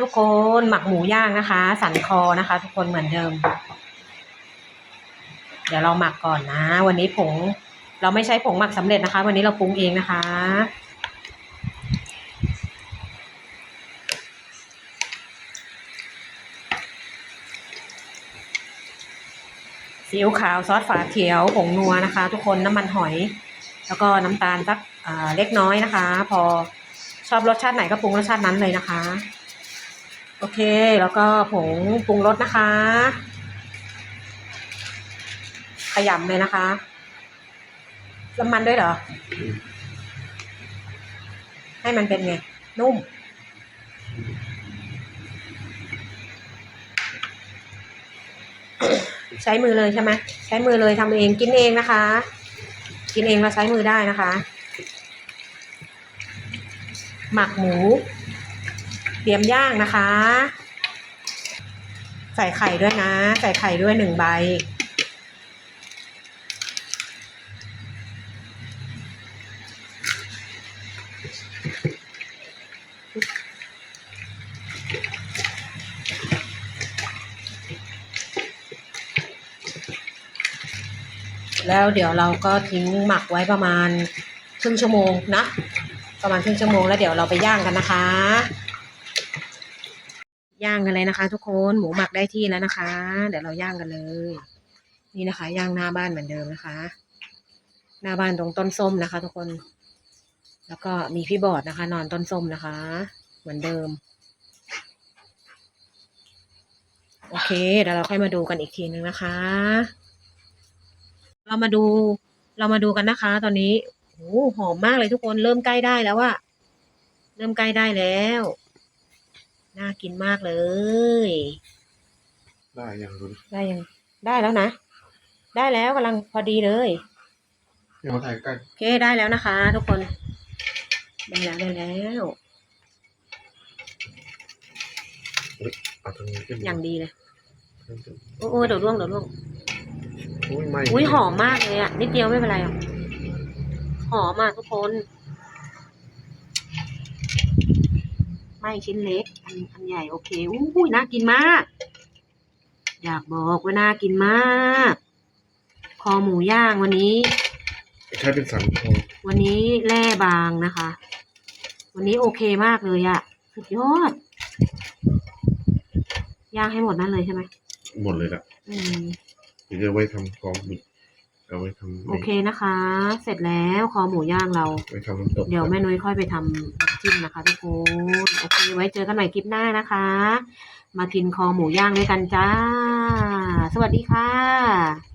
ทุกคนหมักหมูย่างนะคะ สันคอนะคะ ทุกคนเหมือนเดิม เดี๋ยวเราหมักก่อนนะ วันนี้ผง เราไม่ใช้ผงหมักสำเร็จนะคะ วันนี้เราปรุงเองนะคะ ซีอิ๊วขาวซอสฝาเขียวผงนัวนะคะ ทุกคนน้ำมันหอย แล้วก็น้ำตาลสักเล็กน้อยนะคะ พอชอบรสชาติไหนก็ปรุงรสชาตินั้นเลยนะคะ โอเค แล้วก็ผงปรุงรสนะคะ ขยำเลยนะคะน้ำมันด้วยเหรอ ให้มันเป็นไง นุ่ม ใช้มือเลยใช่ไหมใช้มือเลยทำเองกินเองนะคะ กินเองเราใช้มือได้นะคะ หมักหมู เตรียมย่างนะคะ ใส่ไข่ด้วยนะ ใส่ไข่ด้วยหนึ่งใบ แล้วเดี๋ยวเราก็ทิ้งหมักไว้ประมาณครึ่งชั่วโมงนะ ประมาณครึ่งชั่วโมงแล้วเดี๋ยวเราไปย่างกันนะคะ ย่างกันเลยนะคะ ทุกคนหมูหมักได้ที่แล้วนะคะ เดี๋ยวเราย่างกันเลย นี่นะคะ ย่างหน้าบ้านเหมือนเดิมนะคะ หน้าบ้านตรงต้นส้มนะคะ ทุกคน แล้วก็มีพี่บอดนะคะ นอนต้นส้มนะคะ เหมือนเดิม โอเค เดี๋ยวเราค่อยมาดูกันอีกทีนึงนะคะ เรามาดู เรามาดูกันนะคะ ตอนนี้โอ้หอมมากเลยทุกคนเริ่มใกล้ได้แล้วอะเริ่มใกล้ได้แล้ว น่ากินมากเลย ได้ยังรุนได้ยังได้แล้วนะ ได้แล้วกำลังพอดีเลยยังมาถ่ายใกล้โอเคได้แล้วนะคะ ทุกคน ได้แล้วได้แล้วเอาตรงนี้ขึ้นอย่างดีเลยโอ้โอ้เดี๋ยวร่วงเดี๋ยวร่วงอุ้ยไม่อุ้ยหอมมากเลยอะนิดเดียวไม่เป็นไรหรอกหอมมากทุกคน ไม่ชิ้นเล็ก อันอันใหญ่โอเคอุ้ยน่ากินมาก อยากบอกว่าน่ากินมาก คอหมูย่างวันนี้ ใช้เป็นสันคอวันนี้แร่บางนะคะ วันนี้โอเคมากเลยอะสุดยอด ย่างให้หมดนั่นเลยใช่ไหมหมดเลยละอืม เดี๋ยวจะไว้ทำกองบิดเอาไว้ทำโอเคนะคะ เสร็จแล้วคอหมูย่างเรา ไว้ทำน้ำตก เดี๋ยวแม่นุ้ยค่อยไปทำน้ำ จิ้มนะคะทุกคนโอเค ไว้เจอกันใหม่คลิปหน้านะคะ มากินคอหมูย่างด้วยกันจ้า สวัสดีค่ะ